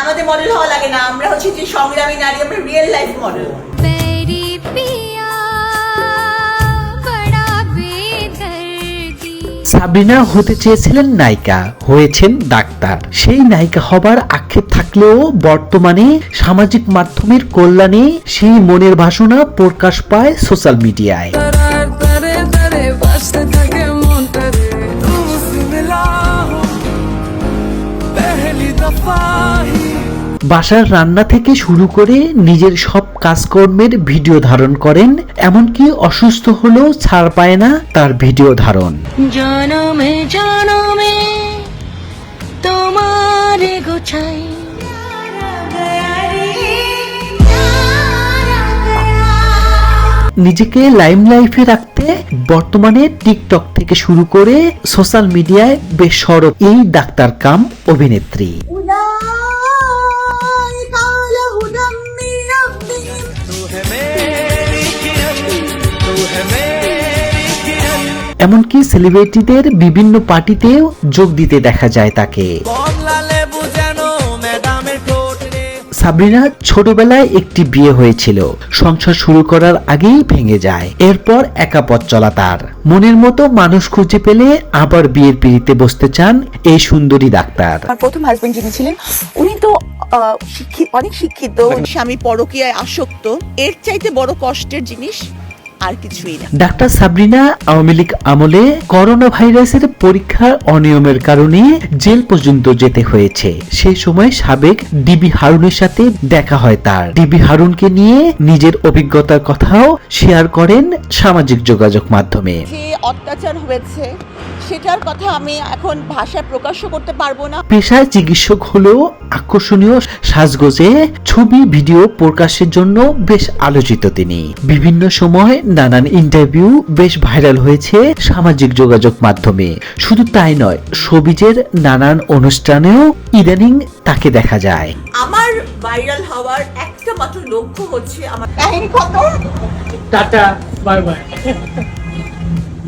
আমাদের মডেল হওয়া লাগে না। আমরা হচ্ছে যে সংগ্রামী নারী আমরা রিয়েল লাইফ মডেল সাবিনা হতে চেয়েছিলেন নায়িকা হয়েছেন ডাক্তার। সেই নায়িকা হবার আক্ষেপ থাকলেও বর্তমানে সামাজিক মাধ্যমের কল্যাণে সেই মনের বাসনা প্রকাশ পায় সোশ্যাল মিডিয়ায় বাসার রান্না থেকে শুরু করে নিজের সব কাজকর্মের ভিডিও ধারণ করেন এমনকি অসুস্থ হলেও ছাড় পায় না তার ভিডিও ধারণ। জনমে জনমে তোমার গোছাই। নিজেকে লাইম লাইফে রাখতে বর্তমানে টিকটক থেকে শুরু করে সোশ্যাল মিডিয়ায় বেশ সরব এই ডাক্তার কাম অভিনেত্রী। এমনকি সেলিব্রিটিদের বিভিন্ন পার্টিতেও যোগ দিতে দেখা যায় তাকে। রে সাবরিনা ছোটবেলায় একটি বিয়ে হয়েছিল। সংসার শুরু করার আগেই ভেঙে যায়। এরপর একা পথ চলা তার। মনের মতো মানুষ খুঁজে পেলে আবার বিয়ের পিড়িতে বসতে চান এই সুন্দরী ডাক্তার। আমার প্রথম হাজবেন্ড যিনি ছিলেন উনি তো আহ, শিক্ষিত অনেক শিক্ষিত। স্বামী পরকীয়ায় আসক্ত। এর চাইতে বড় কষ্টের জিনিস আর কিছুই না। ডাক্তার সাবরিনা আওয়ামী লীগ আমলে করোনা ভাইরাসের পরীক্ষার অনিয়মের কারণে জেল পর্যন্ত যেতে হয়েছে। সেই সময় সাবেক ডিবি হারুনের সাথে দেখা হয় তার। ডিবি হারুনকে নিয়ে নিজের অভিজ্ঞতার কথাও শেয়ার করেন সামাজিক যোগাযোগ মাধ্যমে। যে অত্যাচার হয়েছে? সেটার কথা আমি এখন ভাষায় প্রকাশও করতে পারব না। পেশায় চিকিৎসক হলেও আকর্ষণীয় সাজগোজে ছবি ভিডিও প্রকাশের জন্য বেশ আলোচিত তিনি। বিভিন্ন সময় নানান ইন্টারভিউ বেশ ভাইরাল হয়েছে সামাজিক যোগাযোগ মাধ্যমে। শুধু তাই নয় সবিজের নানান অনুষ্ঠানেও ইদানিং তাকে দেখা যায়। আমার ভাইরাল হওয়ার একটা মাত্র লক্ষ্য হচ্ছে আমার টাটা বাই বাই।